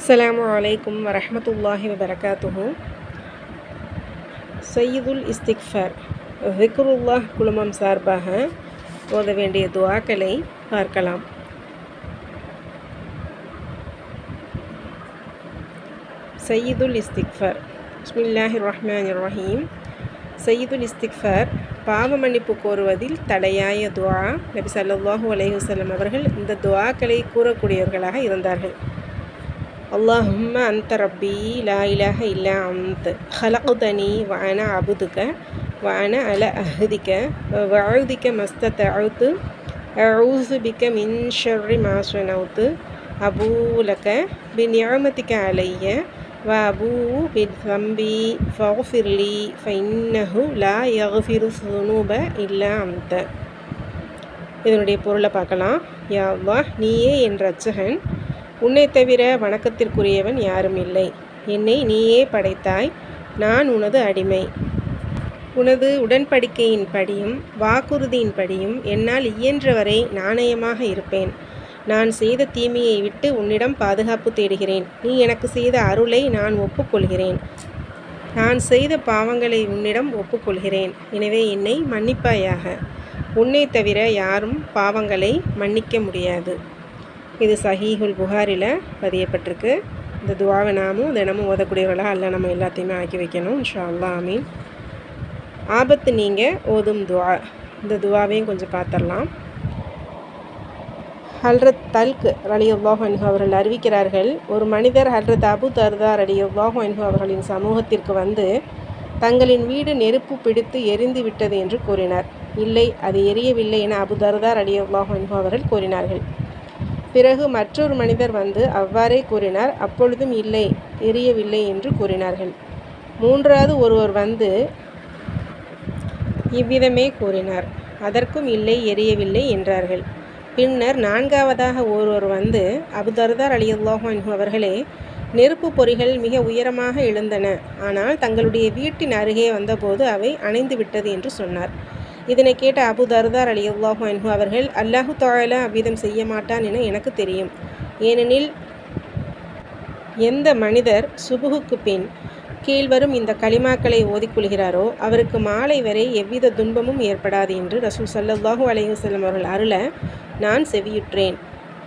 அஸ்லாம் அலைக்கும் வரமத்துல்லாஹி வபரகாத்துஹு. சையீதுல் இஸ்திக்ஃபர் விக்ருல்லாஹ் குழுமம் சார்பாக ஓத வேண்டிய துவாக்களை பார்க்கலாம். சையீதுல் இஸ்திக்ஃபர் பிஸ்மில்லாஹிர் ரஹ்மான் ரஹீம். சையீதுல் இஸ்திக்ஃபர் பாவ மன்னிப்பு கோருவதில் தடையாய துவா நபி சல்லாஹூ அலைஹுசல்லம் அவர்கள் இந்த துவாக்களை கூறக்கூடியவர்களாக இருந்தார்கள். اللهم أنت ربي لا إله إلا أنت خلقتني وأنا عبدك وأنا على عهدك ووعدك ما استطعت أعوذ بك من شر ما صنعت أبوء لك بنعمتك علي وأبوء بذنبي فاغفر لي فإنه لا يغفر الذنوب إلا أنت இதனுடைய பொருளை பார்க்கலாம் யா அல்லாஹ் நீயே என் ரட்சகன் உன்னை தவிர வணக்கத்திற்குரியவன் யாரும் இல்லை. என்னை நீயே படைத்தாய் நான் உனது அடிமை. உனது உடன்படிக்கையின் படியும் வாக்குறுதியின் படியும் என்னால் இயன்றவரை நாணயமாக இருப்பேன். நான் செய்த தீமையை விட்டு உன்னிடம் பாதுகாப்பு தேடுகிறேன். நீ எனக்கு செய்த அருளை நான் ஒப்புக்கொள்கிறேன். நான் செய்த பாவங்களை உன்னிடம் ஒப்புக்கொள்கிறேன். எனவே என்னை மன்னிப்பாயாக. உன்னை தவிர யாரும் பாவங்களை மன்னிக்க முடியாது. இது சஹீஹுல் புகாரில் பதியப்பட்டிருக்கு. இந்த துவாவை நாமும் தினமும் ஓதக்கூடியவர்களாக அல்ல நம்ம எல்லாத்தையுமே ஆக்கி வைக்கணும். இன்ஷா அல்லா ஆமீன். ஆபத்து நீங்கள் ஓதும் துவா. இந்த துவாவையும் கொஞ்சம் பார்த்துடலாம் ஹல்ரத் தல்க் ரலியுல்லாஹ் அன்ஹு அவர்கள் அறிவிக்கிறார்கள் ஒரு மனிதர் ஹல்ரத் அபு தர்தா ரலியுல்லாஹ் அன்ஹு அவர்களின் சமூகத்திற்கு வந்து தங்களின் வீடு நெருப்பு பிடித்து எரிந்து விட்டது என்று கூறினார். இல்லை அது எரியவில்லை என அபு தர்தா ரலியுல்லாஹ் அன்ஹு அவர்கள் கூறினார்கள். பிறகு மற்றொரு மனிதர் வந்து அவ்வாறே கூறினார் அப்பொழுதும் இல்லை எரியவில்லை என்று கூறினார்கள். மூன்றாவது ஒருவர் வந்து இவ்விதமே கூறினார் அதற்கும் இல்லை எரியவில்லை என்றார்கள். பின்னர் நான்காவதாக ஒருவர் வந்து அபுதர்தார் அலி அல்லாஹு அவர்களே நெருப்பு பொறிகள் மிக உயரமாக எழுந்தன ஆனால் தங்களுடைய வீட்டின் அருகே வந்தபோது அவை அணைந்து விட்டது என்று சொன்னார். இதனை கேட்ட அபு தர்தார் அலி அல்லாஹு அன்ஹு அவர்கள் அல்லாஹு தாயலா அவ்விதம் செய்ய மாட்டான் என எனக்கு தெரியும். ஏனெனில் எந்த மனிதர் சுபுகுக்கு பின் கீழ்வரும் இந்த களிமாக்களை ஓதிக்கொள்கிறாரோ அவருக்கு மாலை வரை எவ்வித துன்பமும் ஏற்படாது என்று ரசூல் சல்லாஹூ அலையுசல்லம் அவர்கள் அருள நான் செவியுற்றேன்.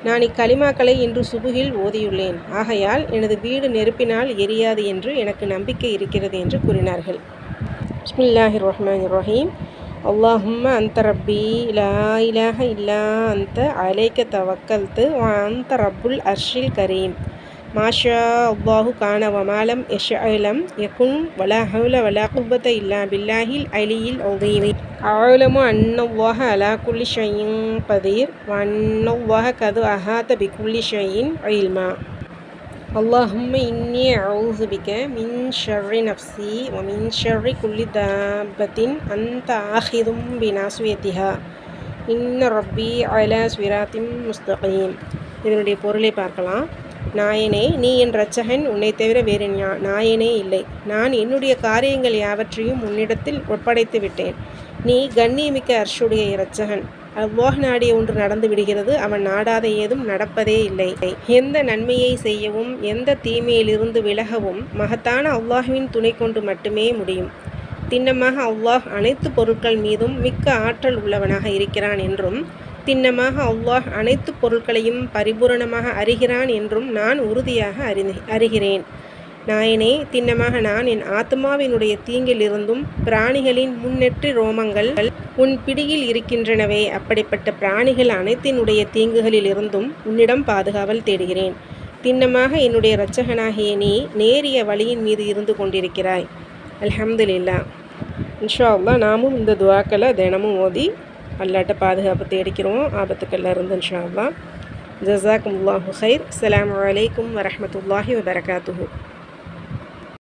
நான் இக்களிமாக்களை இன்று சுபுகில் ஓதியுள்ளேன். ஆகையால் எனது வீடு நெருப்பினால் எரியாது என்று எனக்கு நம்பிக்கை இருக்கிறது என்று கூறினார்கள். பிஸ்மில்லாஹிர் ரஹ்மான் ரஹீம். அல்லாஹும்ம அந்த ரப்பி லா இலாஹ இல்லா அந்த அலைக்க தவக்கல்த்து அந்த ரப்புல் அர்ஷில் கரீம் மாஷா அல்லாஹு கான வமாலம் யஷ்அலம் யகுன் வலா ஹவுல வலா குவத்த இல்லா பில்லாஹில் அலியில் ஒகீமி அவுலமு அன்னவ்வாஹ அலா குல்லி ஷையின் பதீர் வன்னவ்வாஹ கது அஹாத பி குல்லி ஷையின் இல்மா اللهم إني أعوذ بك من شر نفسي ومن شر كل دابة أنت آخذ بناصيتها إن ربي على صراط مستقيم இதனுடைய பொருளை பார்க்கலாம் நாயனே நீ என் இரட்சகன் உன்னை தவிர வேறு நாயனே இல்லை நான் என்னுடைய காரியங்கள் யாவற்றையும் உன்னிடத்தில் ஒப்படைத்து விட்டேன் நீ கண்ணியமிக்க அர்ஷுடைய இரட்சகன் அவ்வாஹ் நாடிய ஒன்று நடந்து விடுகிறது. அவன் நாடாத ஏதும் நடப்பதே இல்லை. எந்த நன்மையை செய்யவும் எந்த தீமையிலிருந்து விலகவும் மகத்தான அவ்வாஹுவின் துணை கொண்டு மட்டுமே முடியும். திண்ணமாக அவ்வாஹ் அனைத்து பொருட்கள் மீதும் மிக்க ஆற்றல் உள்ளவனாக இருக்கிறான் என்றும் திண்ணமாக அவ்வாஹ் அனைத்து பொருட்களையும் பரிபூரணமாக அறிகிறான் என்றும் நான் உறுதியாக அறி அறிகிறேன். நாயனே திண்ணமாக நான் என் ஆத்மாவினுடைய தீங்கிலிருந்தும் பிராணிகளின் முன்னெற்றி ரோமங்கள் உன் பிடியில் இருக்கின்றனவே. அப்படிப்பட்ட பிராணிகள் அனைத்தினுடைய தீங்குகளிலிருந்தும் உன்னிடம் பாதுகாவல் தேடுகிறேன். திண்ணமாக என்னுடைய இரட்சகனாகிய நீ நேரிய வழியின் மீது இருந்து கொண்டிருக்கிறாய். அல்ஹம்துலில்லா. இன்ஷா அல்லா நாமும் இந்த துவாக்களை தினமும் ஓதி அல்லாட்ட பாதுகாப்பு தேடிக்கிறோம். ஆபத்துக்கள்ல இருந்து இன்ஷா அல்லா ஜசாக்கும் அல்லாஹு ஹைர் அலாம் வலைக்கம் வரமத்துல்லாஹி வபரகாத்துஹூ.